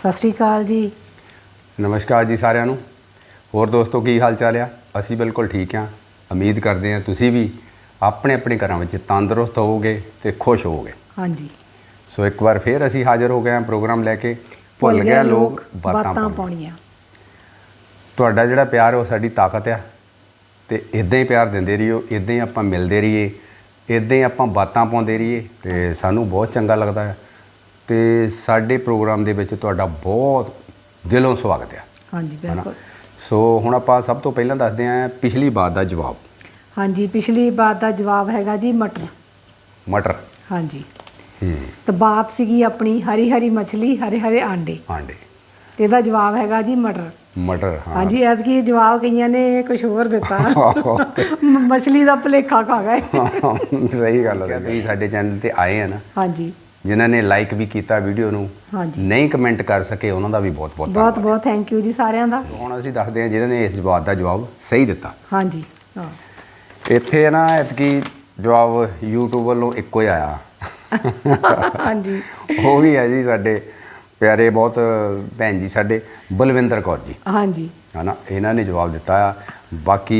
ਸਤਿ ਸ਼੍ਰੀ ਅਕਾਲ ਜੀ। ਨਮਸਕਾਰ ਜੀ ਸਾਰਿਆਂ ਨੂੰ। ਹੋਰ ਦੋਸਤੋ ਕੀ ਹਾਲ ਚਾਲ ਆ? ਅਸੀਂ ਬਿਲਕੁਲ ਠੀਕ ਆ। ਉਮੀਦ ਕਰਦੇ ਆ ਤੁਸੀਂ ਵੀ ਆਪਣੇ ਆਪਣੇ ਘਰਾਂ ਵਿੱਚ ਤੰਦਰੁਸਤ ਹੋਵੋਗੇ ਤੇ ਖੁਸ਼ ਹੋਵੋਗੇ। ਹਾਂਜੀ। ਸੋ ਇੱਕ ਵਾਰ ਫੇਰ ਅਸੀਂ ਹਾਜ਼ਰ ਹੋ ਗਏ ਹਾਂ ਪ੍ਰੋਗਰਾਮ ਲੈ ਕੇ। ਭੁੱਲ ਗਿਆ ਲੋਕ ਬਾਤਾਂ। ਪਾਉਣੀਆਂ। ਤੁਹਾਡਾ ਜਿਹੜਾ ਪਿਆਰ ਉਹ ਸਾਡੀ ਤਾਕਤ ਆ ਤੇ ਇਦਾਂ ਹੀ ਪਿਆਰ ਦਿੰਦੇ ਰਹੀਓ ਇਦਾਂ ਹੀ ਆਪਾਂ ਮਿਲਦੇ ਰਹੀਏ ਇਦਾਂ ਹੀ ਆਪਾਂ ਬਾਤਾਂ ਪਾਉਂਦੇ ਰਹੀਏ ਤੇ ਸਾਨੂੰ ਬਹੁਤ ਚੰਗਾ ਲੱਗਦਾ ਹੈ ਤੇ ਸਾਡੇ ਪ੍ਰੋਗਰਾਮ ਦੇ ਵਿੱਚ ਤੁਹਾਡਾ ਬਹੁਤ ਦਿਲੋਂ ਸਵਾਗਤ ਹੈ। ਹਾਂਜੀ ਬਿਲਕੁਲ। ਸੋ ਹੁਣ ਆਪਾਂ ਸਭ ਤੋਂ ਪਹਿਲਾਂ ਦੱਸਦੇ ਹਾਂ ਪਿਛਲੀ ਬਾਤ ਦਾ ਜਵਾਬ। ਹਾਂਜੀ ਪਿਛਲੀ ਬਾਤ ਦਾ ਜਵਾਬ ਹੈਗਾ ਜੀ ਮਟਰ। ਮਟਰ। ਹਾਂਜੀ। ਹੂੰ। ਤਾਂ ਬਾਤ ਸੀਗੀ ਆਪਣੀ ਹਰੀ ਹਰੀ ਮਛਲੀ ਹਰੇ ਹਰੇ ਆਂਡੇ। ਆਂਡੇ। ਤੇ ਇਹਦਾ ਜਵਾਬ ਹੈਗਾ ਜੀ ਮਟਰ। ਮਟਰ ਹਾਂ। ਹਾਂਜੀ ਐਤਕੀ ਜਵਾਬ ਕਈਆਂ ਨੇ ਕੁਝ ਹੋਰ ਦਿੱਤਾ। ਮਛਲੀ ਦਾ ਭਲੇਖਾ ਖਾ ਗਏ। ਸਹੀ ਗੱਲ ਹੈ ਤੁਸੀਂ ਸਾਡੇ ਚੈਨਲ ਤੇ ਆਏ ਆ ਨਾ। ਹਾਂਜੀ। ਜਿਨ੍ਹਾਂ ਨੇ ਲਾਈਕ ਵੀ ਕੀਤਾ ਵੀਡੀਓ ਨੂੰ ਹਾਂਜੀ। ਨਹੀਂ ਕਮੈਂਟ ਕਰ ਸਕੇ ਉਹਨਾਂ ਦਾ ਵੀ ਬਹੁਤ ਬਹੁਤ ਬਹੁਤ ਬਹੁਤ ਥੈਂਕ ਯੂ ਜੀ ਸਾਰਿਆਂ ਦਾ। ਹੁਣ ਅਸੀਂ ਦੱਸਦੇ ਹਾਂ ਜਿਨ੍ਹਾਂ ਨੇ ਇਸ ਜਵਾਬ ਦਾ ਜਵਾਬ ਸਹੀ ਦਿੱਤਾ। ਹਾਂਜੀ ਹਾਂ। ਇੱਥੇ ਨਾ ਐਤਕੀ ਜਵਾਬ YouTube ਵੱਲੋਂ ਇੱਕੋ ਹੀ ਆਇਆ। ਹਾਂਜੀ। ਉਹ ਵੀ ਹੈ ਜੀ ਸਾਡੇ ਪਿਆਰੇ ਬਹੁਤ ਭੈਣ ਜੀ ਸਾਡੇ ਬਲਵਿੰਦਰ ਕੌਰ ਜੀ। ਹਾਂਜੀ। ਹਨਾ ਇਹਨਾਂ ਨੇ ਜਵਾਬ ਦਿੱਤਾ ਆ। ਬਾਕੀ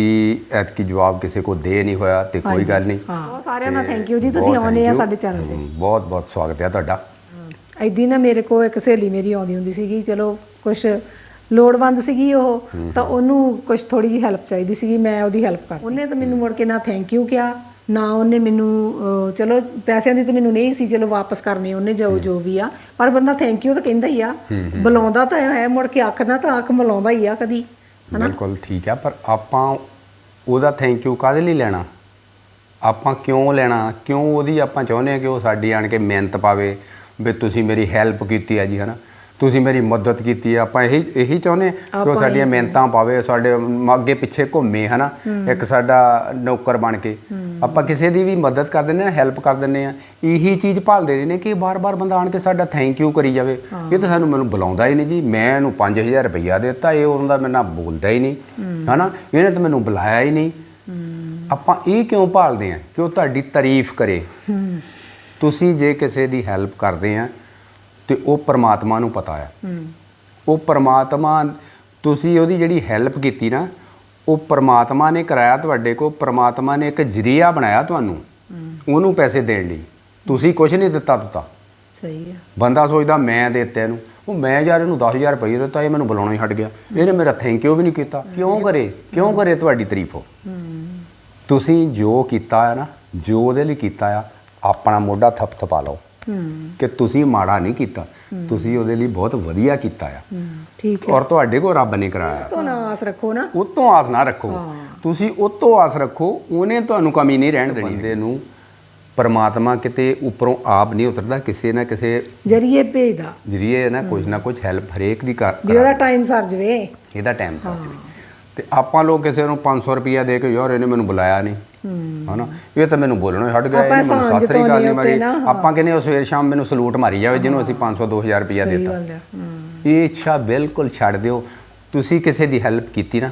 ਐਤਕੀ ਜਵਾਬ ਕਿਸੇ ਕੋ ਦੇ ਨਹੀਂ ਹੋਇਆ ਤੇ ਕੋਈ ਗੱਲ ਨਹੀਂ। ਹਾਂ। ਬਹੁਤ ਸਾਰਿਆਂ ਦਾ ਥੈਂਕ ਯੂ ਜੀ ਤੁਸੀਂ ਆਉਨੇ ਆ। ਸਾਡੇ ਚੈਨਲ ਤੇ। ਬਹੁਤ ਬਹੁਤ ਸਵਾਗਤ ਹੈ ਤੁਹਾਡਾ। ਐਦੀ ਨਾ ਮੇਰੇ ਕੋਲ ਇੱਕ ਸਹੇਲੀ ਮੇਰੀ ਆਉਂਦੀ ਹੁੰਦੀ ਸੀਗੀ ਚਲੋ ਕੁਝ ਲੋੜਵੰਦ ਸੀਗੀ ਉਹ ਤਾਂ ਉਹਨੂੰ ਕੁਝ ਥੋੜੀ ਜੀ ਹੈਲਪ ਚਾਹੀਦੀ ਸੀਗੀ ਮੈਂ ਉਹਦੀ ਹੈਲਪ ਕਰ ਉਹਨੇ ਤਾਂ ਮੈਨੂੰ ਮੁੜ ਕੇ ਨਾ ਥੈਂਕ ਯੂ ਕਿਹਾ। ਨਾ ਉਹਨੇ ਮੈਨੂੰ ਚਲੋ ਪੈਸਿਆਂ ਦੀ ਤਾਂ ਮੈਨੂੰ ਨਹੀਂ ਸੀ ਚਲੋ ਵਾਪਸ ਕਰਨੇ ਉਹਨੇ ਜੋ ਜੋ ਵੀ ਆ। ਪਰ ਬੰਦਾ ਥੈਂਕ ਯੂ ਤਾਂ ਕਹਿੰਦਾ ਹੀ ਆ। ਬੁਲਾਉਂਦਾ ਤਾਂ ਹੈ ਮੁੜ ਕੇ ਅੱਖ ਨਾ ਤਾਂ ਅੱਖ ਮਿਲਾਉਂਦਾ ਹੀ ਆ ਕਦੀ ਬਿਲਕੁਲ ਠੀਕ ਹੈ ਪਰ ਆਪਾਂ ਉਹਦਾ ਥੈਂਕ ਯੂ ਕਾਹਦੇ ਲਈ ਲੈਣਾ? ਆਪਾਂ ਕਿਉਂ ਲੈਣਾ? ਕਿਉਂ ਉਹਦੀ ਆਪਾਂ ਚਾਹੁੰਦੇ ਆ ਕਿ ਉਹ ਸਾਡੀ ਆਣ ਕੇ ਮਿਹਨਤ ਪਾਵੇ? ਵੀ ਤੁਸੀਂ ਮੇਰੀ ਹੈਲਪ ਕੀਤੀ ਹੈ ਜੀ ਹਨਾ? ਤੁਸੀਂ ਮੇਰੀ ਮਦਦ ਕੀਤੀ ਹੈ ਆਪਾਂ ਇਹੀ ਇਹੀ ਚਾਹੁੰਦੇ ਕਿ ਉਹ ਸਾਡੀਆਂ ਮਿਹਨਤਾਂ ਪਾਵੇ ਸਾਡੇ ਅੱਗੇ ਪਿੱਛੇ ਘੁੰਮੇ ਹਨਾ? ਇੱਕ ਸਾਡਾ ਨੌਕਰ ਬਣ ਕੇ। ਆਪਾਂ ਕਿਸੇ ਦੀ ਵੀ ਮਦਦ ਕਰ ਦਿੰਦੇ ਆ ਹੈਲਪ ਕਰ ਦਿੰਦੇ ਆ ਇਹੀ ਚੀਜ਼ ਭਾਲਦੇ ਰਹੇ ਨੇ ਕਿ ਬਾਰ-ਬਾਰ ਬੰਦਾ ਆਣ ਕੇ ਸਾਡਾ ਥੈਂਕ ਯੂ ਕਰੀ ਜਾਵੇ। ਇਹ ਤਾਂ ਸਾਨੂੰ ਮੈਨੂੰ ਬੁਲਾਉਂਦਾ ਹੀ ਨਹੀਂ ਜੀ। ਮੈਂ ਇਹਨੂੰ 5000 ਰੁਪਈਆ ਦਿੱਤਾ ਇਹ ਉਹਨਾਂ ਦਾ ਮੇਰੇ ਨਾਲ ਬੋਲਦਾ ਹੀ ਨਹੀਂ। ਹਨਾ? ਇਹਨੇ ਤਾਂ ਮੈਨੂੰ ਬੁਲਾਇਆ ਹੀ ਨਹੀਂ। ਆਪਾਂ ਇਹ ਕਿਉਂ ਭਾਲਦੇ ਆ ਕਿ ਉਹ ਤੁਹਾਡੀ ਤਾਰੀਫ ਕਰੇ? ਤੁਸੀਂ ਜੇ ਕਿਸੇ ਦੀ ਹੈਲਪ ਕਰਦੇ ਆ ਤੇ ਉਹ ਪ੍ਰਮਾਤਮਾ ਨੂੰ ਪਤਾ ਆ ਉਹ ਪ੍ਰਮਾਤਮਾ ਤੁਸੀਂ ਉਹਦੀ ਜਿਹੜੀ ਹੈਲਪ ਕੀਤੀ ਨਾ ਉਹ ਪ੍ਰਮਾਤਮਾ ਨੇ ਕਰਾਇਆ ਤੁਹਾਡੇ ਕੋਲ ਪ੍ਰਮਾਤਮਾ ਨੇ ਇੱਕ ਜਰੀਆ ਬਣਾਇਆ ਤੁਹਾਨੂੰ। ਉਹਨੂੰ ਪੈਸੇ ਦੇਣ ਲਈ। ਤੁਸੀਂ ਕੁਝ ਨਹੀਂ ਦਿੱਤਾ ਤੁਤਾ ਸਹੀ ਆ। ਬੰਦਾ ਸੋਚਦਾ ਮੈਂ ਦਿੱਤੇ ਇਹਨੂੰ। ਉਹ ਮੈਂ ਯਾਰ ਇਹਨੂੰ 10000 ਰੁਪਏ ਦਿੱਤਾ ਇਹ ਮੈਨੂੰ ਬੁਲਾਉਣਾ ਹੀ ਹਟ ਗਿਆ। ਇਹਨੇ ਮੇਰਾ ਥੈਂਕ ਯੂ ਵੀ ਨਹੀਂ ਕੀਤਾ। ਕਿਉਂ ਕਰੇ? ਕਿਉਂ ਕਰੇ ਤੁਹਾਡੀ ਤਾਰੀਫ? ਉਹ ਤੁਸੀਂ ਜੋ ਕੀਤਾ ਹੈ ਨਾ ਜੋ ਉਹਦੇ ਲਈ ਕੀਤਾ ਆ ਆਪਣਾ ਮੋਢਾ ਥਪਥਪਾ ਲਓ। ਹੂੰ ਕਿ ਤੁਸੀਂ ਮਾੜਾ ਨਹੀਂ ਕੀਤਾ। ਤੁਸੀਂ ਉਹਦੇ ਲਈ ਬਹੁਤ ਵਧੀਆ ਕੀਤਾ ਆ। ਠੀਕ ਹੈ। ਔਰ ਤੁਹਾਡੇ ਕੋਲ ਰੱਬ ਨੇ ਕਰਾਇਆ। ਤੋਂ ਨਾ ਆਸ ਰੱਖੋ ਨਾ। ਉਹ ਤੋਂ ਆਸ ਨਾ ਰੱਖੋ। ਤੁਸੀਂ ਉਹ ਤੋਂ ਆਸ ਰੱਖੋ ਉਹਨੇ ਤੁਹਾਨੂੰ ਕਮੀ ਨਹੀਂ ਰਹਿਣ ਦੇਣੀ। ਦੇ ਨੂੰ ਪਰਮਾਤਮਾ ਕਿਤੇ ਉੱਪਰੋਂ ਆਪ ਨਹੀਂ ਉਤਰਦਾ ਕਿਸੇ ਨਾ ਕਿਸੇ ਜਰੀਏ ਭੇਜਦਾ। ਜਰੀਏ ਨਾ ਕੁਝ ਨਾ ਕੁਝ ਹੈਲਪ ਹਰੇਕ ਦੀ ਕਰ ਵੀ ਉਹਦਾ ਟਾਈਮ ਸਰ ਜਵੇ। ਇਹਦਾ ਟਾਈਮ ਚੱਲ ਜਾਵੇ। ਤੇ ਆਪਾਂ ਲੋਕ ਕਿਸੇ ਨੂੰ 500 ਰੁਪਿਆ ਦੇ ਕੇ ਯਾਰ ਇਹਨੇ ਮੈਨੂੰ ਬੁਲਾਇਆ ਨਹੀਂ। ਹਨਾ? ਇਹ ਤਾਂ ਮੈਨੂੰ ਬੋਲਣੋਂ ਹਟ ਗਿਆ ਆਪਾਂ ਇਹਨੇ ਮੈਨੂੰ ਸ੍ਰੀ ਅਕਾਲ ਨਹੀਂ ਮਾਰੀ। ਆਪਾਂ ਕਹਿੰਦੇ ਉਹ ਸਵੇਰ ਸ਼ਾਮ ਮੈਨੂੰ ਸਲੂਟ ਮਾਰੀ ਜਾਵੇ ਜਿਹਨੂੰ ਅਸੀਂ 500 2000 ਰੁਪਿਆ ਸਹੀ ਦਿੱਤਾ। ਗੱਲ ਇਹ ਇੱਛਾ ਬਿਲਕੁਲ ਛੱਡ ਦਿਓ। ਤੁਸੀਂ ਕਿਸੇ ਦੀ ਹੈਲਪ ਕੀਤੀ ਨਾ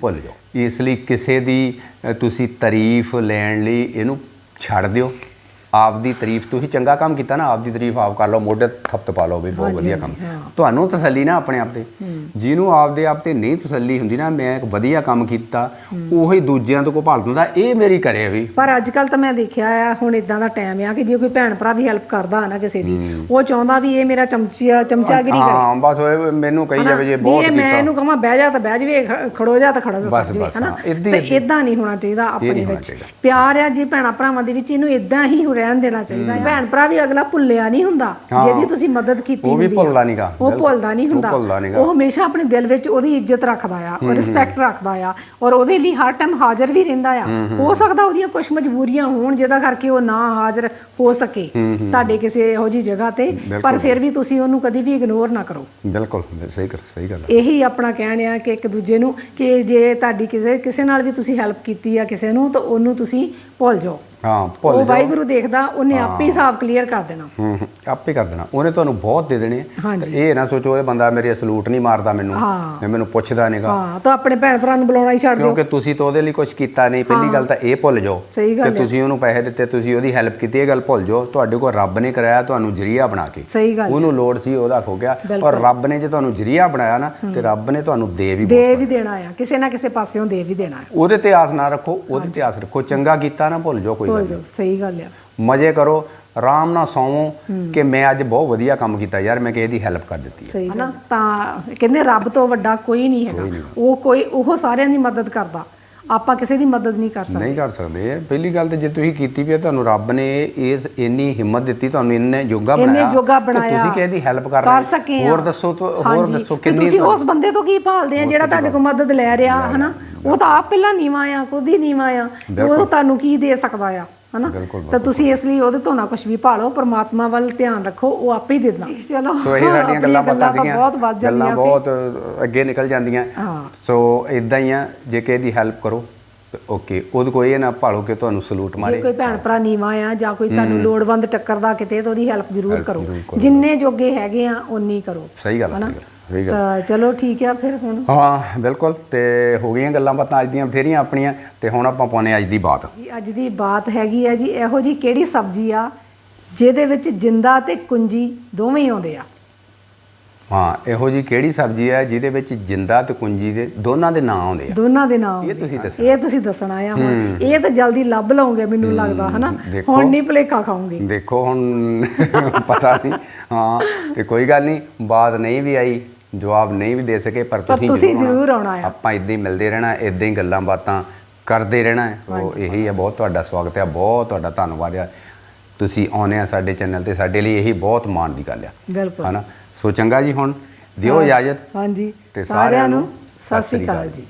ਭੁੱਲ ਜਾਓ। ਇਸ ਲਈ ਕਿਸੇ ਦੀ ਤੁਸੀਂ ਤਾਰੀਫ ਲੈਣ ਲਈ ਇਹਨੂੰ ਛੱਡ ਦਿਓ। ਆਪ ਦੀ ਤਾਰੀਫ ਤੁਸੀਂ ਚੰਗਾ ਕੰਮ ਕੀਤਾ ਨਾ ਆਪ ਦੀ ਤਾਰੀਫ ਆਪ ਕਰ ਲਓ ਮੋਢੇ ਥੱਪਤ ਪਾ ਲਓ ਵੀ ਬਹੁਤ ਵਧੀਆ ਕੰਮ। ਤੁਹਾਨੂੰ ਤਸੱਲੀ ਨਾ ਆਪਣੇ ਆਪ ਤੇ। ਜਿਹਨੂੰ ਆਪ ਦੇ ਆਪ ਤੇ ਨਹੀਂ ਤਸੱਲੀ ਹੁੰਦੀ ਨਾ ਮੈਂ ਇੱਕ ਵਧੀਆ ਕੰਮ ਕੀਤਾ ਉਹੀ ਦੂਜਿਆਂ ਤੋਂ ਕੋ ਭਾਲ ਦਿੰਦਾ ਇਹ ਮੇਰੀ ਕਰੇ ਵੀ। ਪਰ ਅੱਜ ਕੱਲ ਤਾਂ ਮੈਂ ਦੇਖਿਆ ਆ ਹੁਣ ਇਦਾਂ ਦਾ ਟਾਈਮ ਆ ਕਿ ਜੇ ਕੋਈ ਭੈਣ ਭਰਾ ਵੀ ਹੈਲਪ ਕਰਦਾ ਆ ਨਾ ਕਿਸੇ ਦੀ ਉਹ ਚਾਹੁੰਦਾ ਵੀ ਇਹ ਮੇਰਾ ਚਮਚੀਆ ਚਮਚਾਗਿਰੀ ਕਰੇ। ਹਾਂ ਬਸ ਮੈਨੂੰ ਕਹੀ ਜਾਵੇ ਜੇ ਬਹੁਤ ਇਹ ਮੈਂ ਕੀਤਾ। ਇਹਨੂੰ ਕਹਾਂ ਬਹਿ ਜਾ ਤਾਂ ਬਹਿ ਜਵੇ ਖੜੋ ਜਾ ਤਾਂ ਖੜੋ ਬਸ, ਜਾਵੇ ਬਸ, ਹਨਾ? ਹਾਂ, ਤੇ ਹੀ- ਇਦਾਂ ਨਹੀਂ ਹੋਣਾ ਚਾਹੀਦਾ ਆਪਣੇ ਵਿੱਚ। ਪਿਆਰ ਆ ਜੇ ਭੈਣਾ ਭਰਾਵਾਂ ਦੇ ਵਿੱਚ ਇਹਨੂੰ ਇਦਾਂ ਹੀ ਰਹਿਣ ਦੇਣਾ ਚਾਹੀਦਾ। ਭੈਣ ਭਰਾ ਵੀ ਅਗਲਾ ਭੁੱਲਿਆ ਨਹੀਂ ਹੁੰਦਾ ਜਿਹਦੀ ਤੁਸੀਂ ਮਦਦ ਕੀਤੀ ਉਹ ਵੀ। ਭੁੱਲਦਾ ਨੀਗਾ, ਉਹ। ਭੁੱਲਦਾ ਨਹੀਂ ਹੁੰਦਾ। ਉਹ ਹਮੇਸ਼ਾ ਆਪਣੇ ਦਿਲ ਵਿੱਚ ਉਹਦੀ ਇੱਜ਼ਤ ਰੱਖਦਾ ਆ ਉਹ ਰਿਸਪੈਕਟ ਰੱਖਦਾ ਆ ਔਰ ਉਹਦੇ ਲਈ ਹਰ ਟਾਈਮ ਹਾਜ਼ਰ ਵੀ ਰਹਿੰਦਾ ਆ। ਹੋ ਸਕਦਾ ਉਹਦੀਆਂ ਕੁਝ ਮਜਬੂਰੀਆਂ ਹੋਣ ਜਿਹਦਾ ਕਰਕੇ ਉਹ ਨਾ ਹਾਜ਼ਰ ਹੋ ਸਕੇ ਤੁਹਾਡੇ ਕਿਸੇ ਇਹੋ ਜੀ ਜਗ੍ਹਾ ਤੇ। ਪਰ ਫਿਰ ਵੀ ਤੁਸੀਂ ਉਹਨੂੰ ਕਦੀ ਵੀ ਇਗਨੋਰ ਨਾ ਕਰੋ। ਬਿਲਕੁਲ ਸਹੀ ਕਰ ਸਹੀ ਗੱਲ ਹੈ। ਇਹੀ ਆਪਣਾ ਕਹਿਣ ਆ ਕਿ ਇੱਕ ਦੂਜੇ ਨੂੰ ਕਿ ਜੇ ਤੁਹਾਡੀ ਕਿਸੇ ਕਿਸੇ ਨਾਲ ਵੀ ਤੁਸੀਂ ਹੈਲਪ ਕੀਤੀ ਆ ਕਿਸੇ ਨੂੰ ਤਾਂ ਉਹਨੂੰ ਤੁਸੀਂ ਭੁੱਲ ਜਾਓ। ਹਾਂ ਭੁੱਲ ਉਹ ਵਾਹਿਗੁਰੂ ਦੇਖਦਾ ਉਹਨੇ ਆਪੇ ਹਿਸਾਬ ਕਲੀਅਰ ਕਰ ਦੇਣਾ। ਹੂੰ ਆਪੇ ਕਰ ਦੇਣਾ। ਉਹਨੇ ਤੁਹਾਨੂੰ ਬਹੁਤ ਦੇ ਦੇਣੇ। ਤੇ ਇਹ ਨਾ ਸੋਚੋ ਇਹ ਬੰਦਾ ਮੇਰੇ ਸਲੂਟ ਨਹੀਂ ਮਾਰਦਾ ਮੈਨੂੰ। ਇਹ ਮੈਨੂੰ ਪੁੱਛਦਾ ਨਹੀਂਗਾ ਹਾਂ ਤਾਂ ਆਪਣੇ ਭੈਣ ਭਰਾ ਨੂੰ ਬੁਲਾਉਣਾ ਹੀ ਛੱਡ ਦਿਓ। ਕਿਉਂਕਿ ਤੁਸੀਂ ਤਾਂ ਉਹਦੇ ਲਈ ਕੁਝ ਕੀਤਾ ਨਹੀਂ। ਪਹਿਲੀ ਗੱਲ ਤਾਂ ਇਹ ਭੁੱਲ ਜਾਓ ਕਿ ਤੁਸੀਂ ਉਹਨੂੰ ਪੈਸੇ ਦਿੱਤੇ ਤੁਸੀਂ ਉਹਦੀ ਹੈਲਪ ਕੀਤੀ ਇਹ ਗੱਲ ਭੁੱਲ ਜਾਓ। ਤੁਹਾਡੇ ਕੋਲ ਰੱਬ ਨੇ ਕਰਾਇਆ ਤੁਹਾਨੂੰ ਜਰੀਆ ਬਣਾ ਕੇ। ਉਹਨੂੰ ਲੋੜ ਸੀ ਉਹਦਾ ਖੋ ਗਿਆ। ਔਰ ਰੱਬ ਨੇ ਜੇ ਤੁਹਾਨੂੰ ਜਰੀਆ ਬਣਾਇਆ ਨਾ ਤੇ ਰੱਬ ਨੇ ਤੁਹਾਨੂੰ ਦੇ ਵੀ ਦੇ ਵੀ ਦੇਣਾ ਆ। ਕਿਸੇ ਨਾ ਕਿਸੇ ਪਾਸਿਓਂ ਦੇ ਵੀ ਦੇਣਾ ਉਹਦੇ ਤੇ ਆਸ ਨਾ ਰੱਖੋ ਉਹਦੇ ਤੇ ਆਸ ਰੱਖੋ। ਚੰਗਾ ਕੀਤਾ ਨਾ ਭੁੱਲ ਜਾਓ ਕੋਈ ਗੱਲ ਭੁੱਲ ਜਾਓ ਸਹੀ ਗੱਲ ਆ। ਮਜ਼ੇ ਕਰੋ ਆਰਾਮ ਨਾਲ ਸੌਵੋ ਕਿ ਮੈਂ ਅੱਜ ਬਹੁਤ ਵਧੀਆ ਕੰਮ ਕੀਤਾ ਯਾਰ ਮੈਂ ਕਿਸੇ ਦੀ ਹੈਲਪ ਕਰ ਦਿੱਤੀ ਹੈ। ਹਨਾ? ਤਾਂ ਕਹਿੰਦੇ ਰੱਬ ਤੋਂ ਵੱਡਾ ਕੋਈ ਨਹੀਂ ਹੈਗਾ। ਉਹ ਕੋਈ ਉਹ ਸਾਰਿਆਂ ਦੀ ਮਦਦ ਕਰਦਾ। ਆਪਾਂ ਕਿਸੇ ਦੀ ਮਦਦ ਨਹੀਂ ਕਰ ਸਕਦੇ। ਨਹੀਂ ਕਰ ਸਕਦੇ। ਪਹਿਲੀ ਗੱਲ ਤੇ ਜੇ ਤੁਸੀਂ ਕੀਤੀ ਵੀ ਹੈ ਤੁਹਾਨੂੰ ਰੱਬ ਨੇ ਇਸ ਇੰਨੀ ਹਿੰਮਤ ਦਿੱਤੀ ਤੁਹਾਨੂੰ ਇੰਨੇ ਯੋਗਾ ਇੰਨੇ ਬਣਾਇਆ ਜੋਗਾ ਕਿ ਬਣਾਇਆ। ਤੁਸੀਂ ਕਿਸੇ ਦੀ ਹੈਲਪ ਕਰ ਕਰ ਰਹੇ ਸਕੇ ਹੋਰ। ਦੱਸੋ ਤੋਂ ਹੋਰ ਦੱਸੋ ਕਿੰਨੀ ਤੁਸੀਂ ਉਸ ਬੰਦੇ ਤੋਂ ਕੀ ਭਾਲਦੇ ਆ ਜਿਹੜਾ ਤੁਹਾਡੇ ਕੋਲ ਮਦਦ ਲੈ ਰਿਹਾ। ਹਨਾ? ਉਹ ਤਾਂ ਆਪ ਪਹਿਲਾਂ ਨੀਵਾ ਆ ਖੁਦ ਹੀ ਨੀਵਾ ਆ। ਉਹ ਤੁਹਾਨੂੰ ਕੀ ਦੇ ਸਕਦਾ ਆ ਹਨਾ? ਤਾਂ ਤੁਸੀਂ ਇਸ ਲਈ ਉਹਦੇ ਤੋਂ ਨਾ ਕੁਝ ਵੀ ਭਾਲੋ ਪਰਮਾਤਮਾ ਵੱਲ ਧਿਆਨ ਰੱਖੋ ਉਹ ਆਪੇ ਹੀ ਦਿੰਦਾ ਚਲੋ। ਸੋ ਇਹ ਸਾਡੀਆਂ ਗੱਲਾਂ ਬਾਤਾਂ ਤਾਂ ਸੀਗੀਆਂ। ਬਹੁਤ ਵੱਧ ਗੱਲਾਂ ਬਹੁਤ ਅੱਗੇ ਨਿਕਲ ਜਾਂਦੀਆਂ। ਹਾਂ। ਸੋ ਇਦਾਂ ਹੀ ਆ ਜੇ ਕਿਸੇ ਦੀ ਹੈਲਪ ਕਰੋ ਓਕੇ। ਉਹਦੇ ਕੋਈ ਇਹ ਨਾ ਭਾਲੋ ਕਿ ਤੁਹਾਨੂੰ ਸਲੂਟ ਜੇ ਮਾਰੇ। ਕੋਈ ਭੈਣ ਭਰਾ ਨੀਵਾ ਆ ਜਾਂ ਕੋਈ ਤੁਹਾਨੂੰ ਲੋੜਵੰਦ ਟੱਕਰਦਾ ਕਿਤੇ ਤਾਂ ਉਹਦੀ ਹੈਲਪ ਜ਼ਰੂਰ ਕਰੋ। ਜ਼ਰੂਰ ਕਰੋ। ਜਿੰਨੇ ਜੋਗੇ ਹੈਗੇ ਆ ਉਨੀ ਕਰੋ। ਸਹੀ ਗੱਲ ਹੈ ਹਨਾ? ਸਹੀ ਗੱਲ, ਤਾਂ ਚਲੋ ਠੀਕ ਆ ਫਿਰ ਹੁਣ। ਹਾਂ ਬਿਲਕੁਲ। ਤੇ ਹੋ ਗਈਆਂ ਗੱਲਾਂ ਬਾਤਾਂ ਅੱਜ ਦੀਆਂ ਬਥੇਰੀਆਂ ਆਪਣੀਆਂ ਤੇ ਹੁਣ ਆਪਾਂ ਪਾਉਨੇ ਅੱਜ ਦੀ ਬਾਤ। ਜੀ ਅੱਜ ਦੀ ਬਾਤ ਹੈਗੀ ਆ ਜੀ ਇਹੋ ਜੀ ਕਿਹੜੀ ਸਬਜ਼ੀ ਆ ਜਿਹਦੇ ਵਿੱਚ ਜਿੰਦਾ ਤੇ ਕੁੰਜੀ ਦੋਵੇਂ ਆਉਂਦੇ ਆ? ਹਾਂ ਇਹੋ ਜੀ ਕਿਹੜੀ ਸਬਜ਼ੀ ਹੈ ਜਿਹਦੇ ਵਿੱਚ ਜਿੰਦਾ ਤੇ ਕੁੰਜੀ ਦੇ ਦੋਨਾਂ ਦੇ ਨਾਂ ਆਉਂਦੇ ਆ? ਦੋਨਾਂ ਦੇ ਨਾਮ ਇਹ ਤੁਸੀਂ ਦੱਸੋ ਇਹ ਤੁਸੀਂ ਦੱਸਣਾ ਆ ਹੁਣ। ਇਹ ਤਾਂ ਜਲਦੀ ਲੱਭ ਲਓਗੇ ਮੈਨੂੰ ਲੱਗਦਾ ਹਨਾ। ਹੁਣ ਨਹੀਂ ਭਲੇਖਾ ਖਾਉਂਗੇ। ਦੇਖੋ ਹੁਣ ਪਤਾ ਨਹੀਂ। ਹਾਂ ਤੇ ਕੋਈ ਗੱਲ ਨਹੀਂ ਬਾਤ ਨਹੀਂ ਵੀ ਆਈ। ਜਵਾਬ ਨਹੀਂ ਵੀ ਦੇ ਸਕੇ ਪਰ ਤੁਸੀਂ ਤੁਸੀਂ ਜ਼ਰੂਰ ਆਉਣਾ ਆ ਆਪਾਂ ਇਦਾਂ ਹੀ ਮਿਲਦੇ ਰਹਿਣਾ ਇਦਾਂ ਹੀ ਗੱਲਾਂ ਬਾਤਾਂ ਕਰਦੇ ਰਹਿਣਾ ਹੈ। ਸੋ ਇਹੀ ਹੈ ਬਹੁਤ ਤੁਹਾਡਾ ਸਵਾਗਤ ਹੈ ਬਹੁਤ ਤੁਹਾਡਾ ਧੰਨਵਾਦ ਹੈ। ਤੁਸੀਂ ਆਉਨੇ ਆ ਸਾਡੇ ਚੈਨਲ ਤੇ ਸਾਡੇ ਲਈ ਇਹੀ ਬਹੁਤ ਮਾਣ ਦੀ ਗੱਲ ਹੈ। ਬਿਲਕੁਲ। ਹਨਾ? ਸੋ ਚੰਗਾ ਜੀ ਹੁਣ ਦਿਓ ਇਜਾਜ਼ਤ। ਹਾਂਜੀ। ਤੇ ਸਾਰਿਆਂ ਨੂੰ ਸਤਿ ਸ੍ਰੀ ਅਕਾਲ ਜੀ।